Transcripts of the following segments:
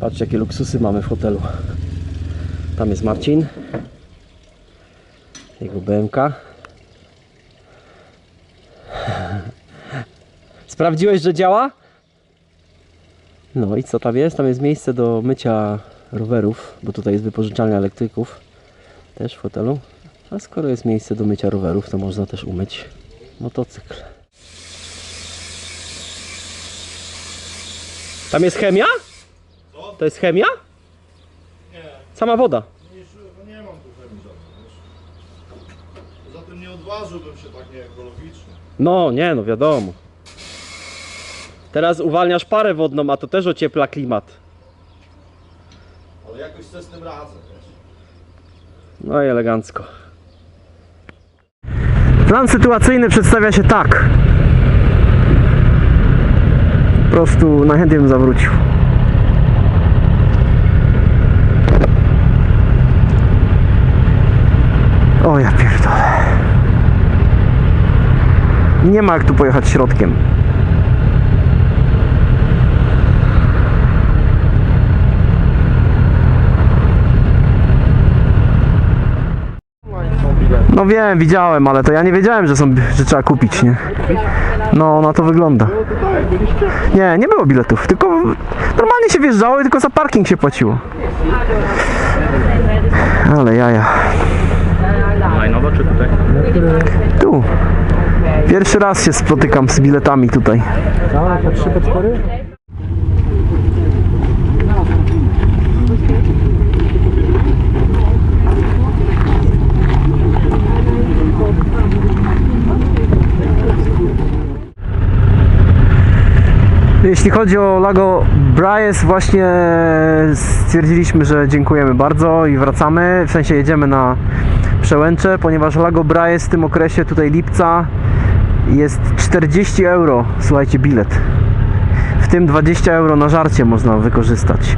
Patrzcie jakie luksusy mamy w hotelu. Tam jest Marcin. Jego BMK. Sprawdziłeś, że działa? No i co tam jest? Tam jest miejsce do mycia rowerów, bo tutaj jest wypożyczalnia elektryków też w hotelu. A skoro jest miejsce do mycia rowerów, to można też umyć motocykl. Tam jest chemia? To jest chemia? Nie, Sama woda. nie, nie mam tu chemii żadnej, tym nie odważyłbym się tak nieekologicznie. No, nie, no wiadomo. Teraz uwalniasz parę wodną, a to też ociepla klimat. Ale jakoś sobie z tym radzę, wiesz. No i elegancko. Plan sytuacyjny przedstawia się tak. Po prostu najchętniej bym zawrócił. Nie ma jak tu pojechać środkiem. No wiem, widziałem, ale to ja nie wiedziałem, że są, że trzeba kupić, nie? No, na to wygląda. Nie, nie było biletów, tylko normalnie się wjeżdżało i tylko za parking się płaciło. Ale jaja. Najnowo czy tutaj? Tu. Pierwszy raz się spotykam z biletami tutaj. Jeśli chodzi o Lago Bryce, właśnie stwierdziliśmy, że dziękujemy bardzo i wracamy. W sensie jedziemy na przełęcze, ponieważ Lago Bryce w tym okresie tutaj lipca jest 40 euro, słuchajcie, bilet. W tym 20 euro na żarcie można wykorzystać.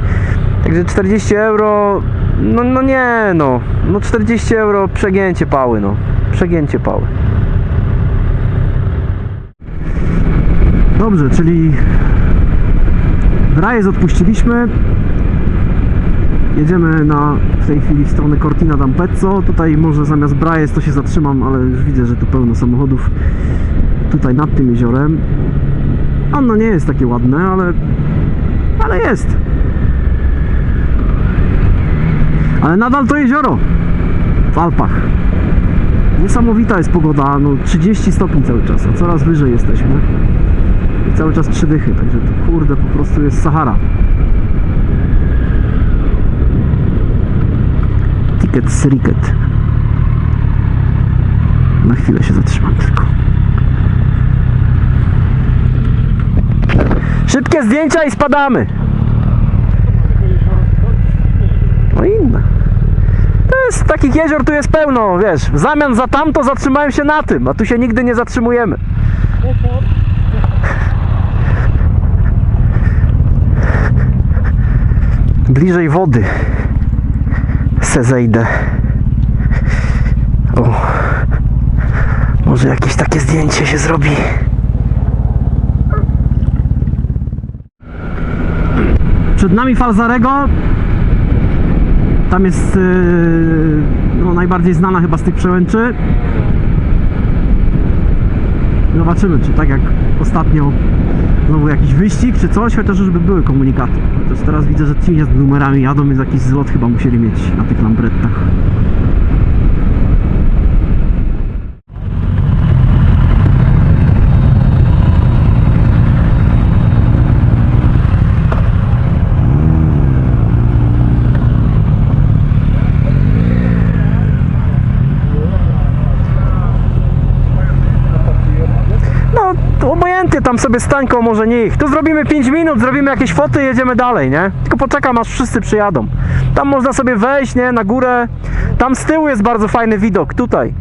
Także 40 euro, no, no nie no, no 40 euro przegięcie pały, no, przegięcie pały. Dobrze, czyli Rajez odpuściliśmy. Jedziemy na, w tej chwili w stronę Cortina d'Ampezzo. Tutaj może zamiast Brajes to się zatrzymam, ale już widzę, że tu pełno samochodów. Tutaj nad tym jeziorem. Ono nie jest takie ładne, ale, ale jest. Ale nadal to jezioro w Alpach. Niesamowita jest pogoda, no 30 stopni cały czas, a coraz wyżej jesteśmy. I cały czas trzy dychy, także to kurde po prostu jest Sahara. Ticket Sriket. Na chwilę się zatrzymam tylko. Szybkie zdjęcia i spadamy. No inne. To jest takich jezior tu jest pełno, wiesz. W zamian za tamto zatrzymałem się na tym, a tu się nigdy nie zatrzymujemy. bliżej wody se zejdę. O. Może jakieś takie zdjęcie się zrobi. Przed nami Falzarego. Tam jest yy, no, najbardziej znana chyba z tych przełęczy. Zobaczymy, czy tak jak ostatnio znowu jakiś wyścig czy coś, chociaż już by były komunikaty. Chociaż teraz widzę, że ci z numerami jadą, więc jakiś zlot chyba musieli mieć na tych lambrettach. No, to obojętnie, sobie stańką może nie ich. Tu zrobimy 5 minut, zrobimy jakieś foty jedziemy dalej, nie? Tylko poczekam, aż wszyscy przyjadą. Tam można sobie wejść, nie? Na górę. Tam z tyłu jest bardzo fajny widok, tutaj.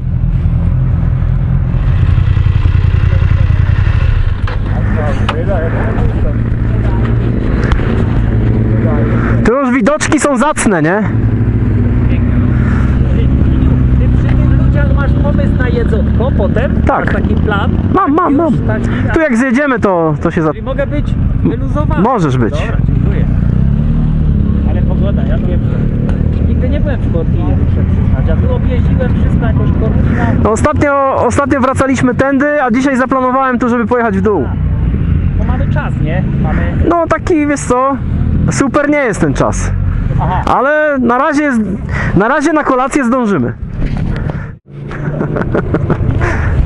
Tu już widoczki są zacne, nie? Ty przy tych ludziach masz pomysł na jedzonko potem? Tak. Masz taki plan? Mam, mam, mam. Taki, Tu jak zjedziemy, to, to się za... Czyli mogę być wyluzowany. Możesz być. Dobra, dziękuję. Zgoda, ja wiem, że nigdy nie byłem w Kortinie, muszę przyznać. A tu objeździłem wszystko jakoś Kortina. No ostatnio, ostatnio wracaliśmy tędy, a dzisiaj zaplanowałem tu, żeby pojechać w dół. Bo mamy czas, nie? Mamy... No taki, wiesz co, super nie jest ten czas. Aha. Ale na razie, jest- na razie na kolację zdążymy.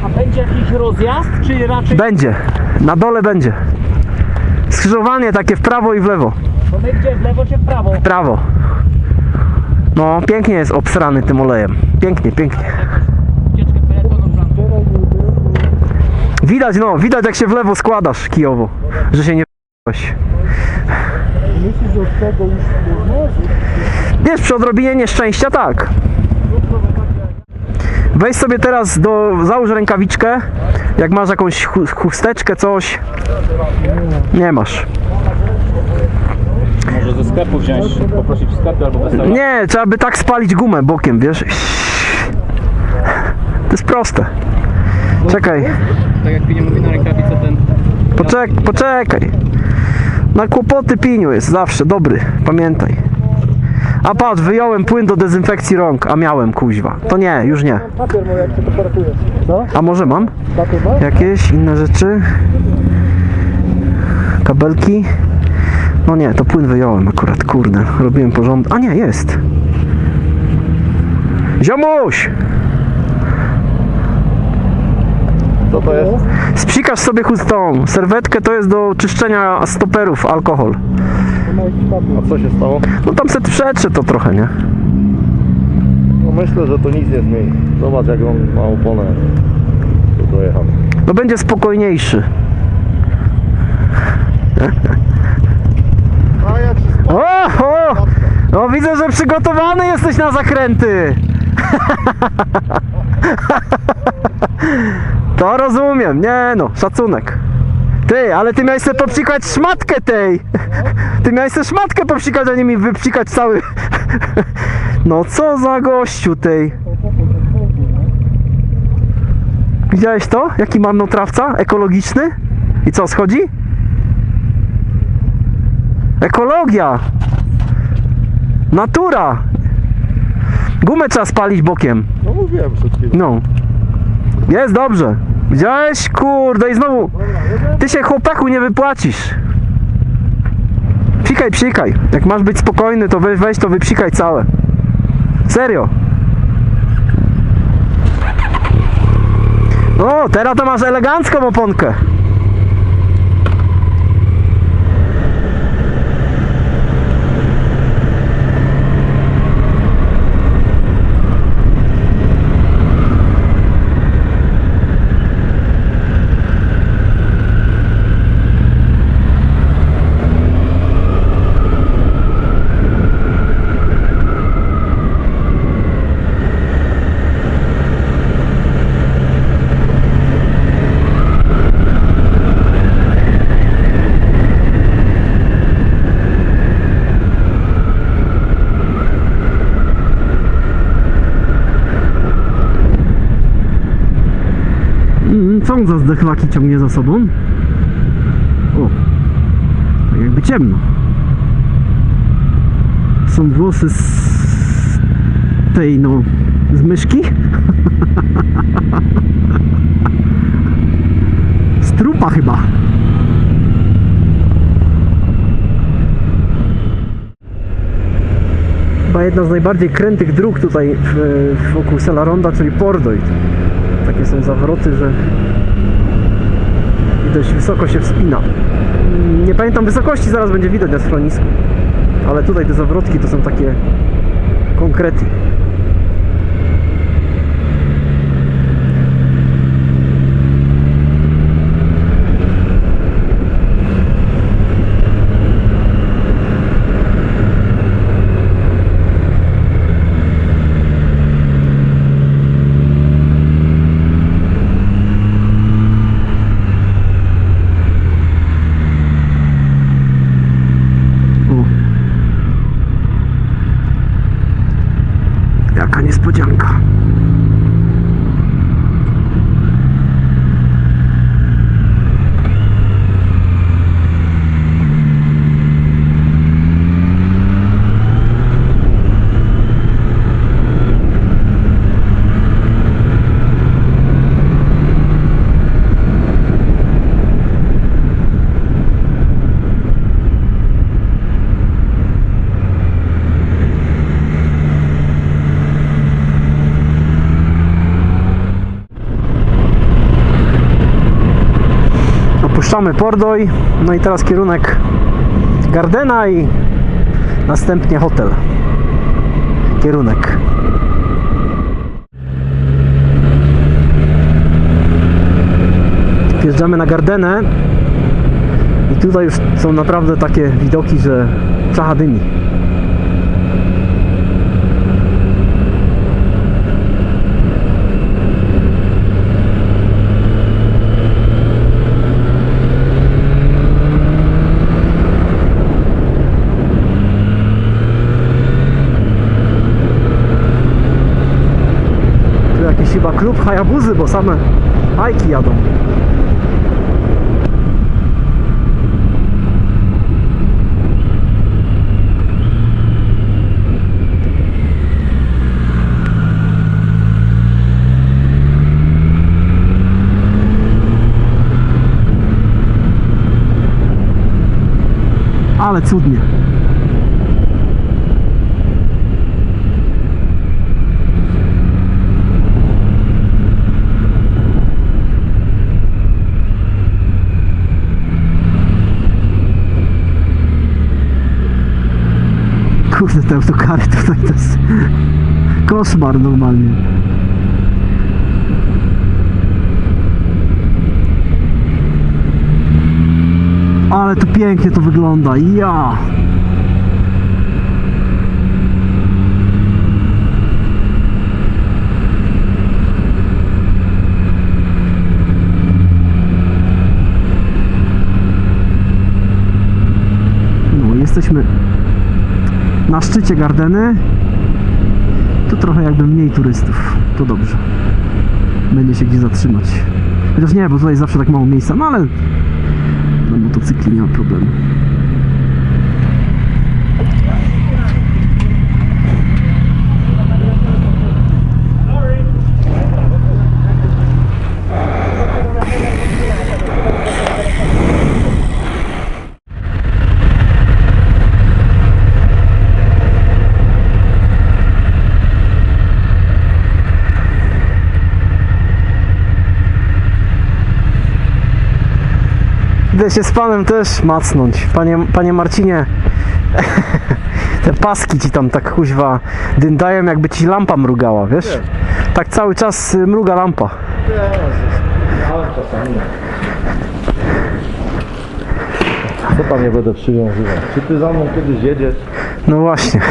A będzie jakiś rozjazd, czy raczej... Będzie, na dole będzie. Skrzyżowanie takie w prawo i w lewo. Bo my gdzie, w lewo czy w prawo? Prawo. No, pięknie jest obsrany tym olejem. Pięknie, pięknie. Widać, no, widać jak się w lewo składasz kijowo, że się nie p***ałeś. Wiesz, przy odrobinie nieszczęścia tak. Weź sobie teraz do, załóż rękawiczkę, jak masz jakąś chu- chusteczkę, coś. Nie masz. Może ze sklepu wziąć, poprosić w sklepie albo w restauracji. Nie, trzeba by tak spalić gumę bokiem, wiesz. To jest proste. Czekaj. Tak jak nie mówi na rękawice ten... Poczek, poczekaj. Na kłopoty piniu jest zawsze dobry, pamiętaj. A patrz, wyjąłem płyn do dezynfekcji rąk, a miałem kuźwa. To nie, już nie. Papier, bo jak się to. Co? A może mam? Papier? Jakieś inne rzeczy? Kabelki? No nie, to płyn wyjąłem akurat, kurde. Robiłem porządek. A nie, jest. Ziomuś! Co to jest? Spsikasz sobie chustą. Serwetkę to jest do czyszczenia stoperów alkohol. A co się stało? No tam se przetrze to trochę, nie? No myślę, że to nic nie zmieni. Zobacz jak on ma oponę. Tu dojechany. No będzie spokojniejszy. A! No widzę, że przygotowany jesteś na zakręty. To rozumiem, nie no, szacunek. Ty, ale ty miałeś sobie popsikać szmatkę tej. Ty miałeś sobie szmatkę popsikać, a nie mi wypsikać cały. No co za gościu tej. Widziałeś to? Jaki marnotrawca? Ekologiczny? I co, schodzi? Ekologia! Natura! Gumę trzeba spalić bokiem. No mówiłem przed chwilą. No. Jest dobrze. Widziałeś? Kurde i znowu. Ty się chłopaku nie wypłacisz. Psikaj, psikaj. Jak masz być spokojny, to weź, weź to wypsikaj całe. Serio. O, teraz to masz elegancką oponkę. Mm, Co on za zdechlaki ciągnie za sobą? O, tak jakby ciemno. Są włosy z tej, no, z myszki? z trupa chyba. Chyba jedna z najbardziej krętych dróg tutaj w, wokół Selaronda, czyli Pordoid takie są zawroty, że i dość wysoko się wspina. Nie pamiętam wysokości, zaraz będzie widać na schronisku. Ale tutaj te zawrotki to są takie konkrety. O. Opuszczamy Pordoj, no i teraz kierunek Gardena i następnie hotel. Kierunek. Wjeżdżamy na Gardenę i tutaj już są naprawdę takie widoki, że czacha dymi. Tu jakiś chyba klub Hayabuzy, bo same hajki jadą. Ale cudnie. Kurde, te autokary tutaj to jest koszmar normalnie. Ale tu pięknie to wygląda, ja! No, jesteśmy na szczycie Gardeny. Tu trochę jakby mniej turystów. To dobrze. Będzie się gdzie zatrzymać. Chociaż nie, bo tutaj zawsze tak mało miejsca, no ale na motocykli nie ma problemu. Idę się z panem też macnąć. Panie, panie Marcinie, te paski ci tam tak kuźwa dyndają, jakby ci lampa mrugała, wiesz? Tak cały czas y, mruga lampa. Co tam nie będę przywiązywał? Czy ty za mną kiedyś jedziesz? No właśnie.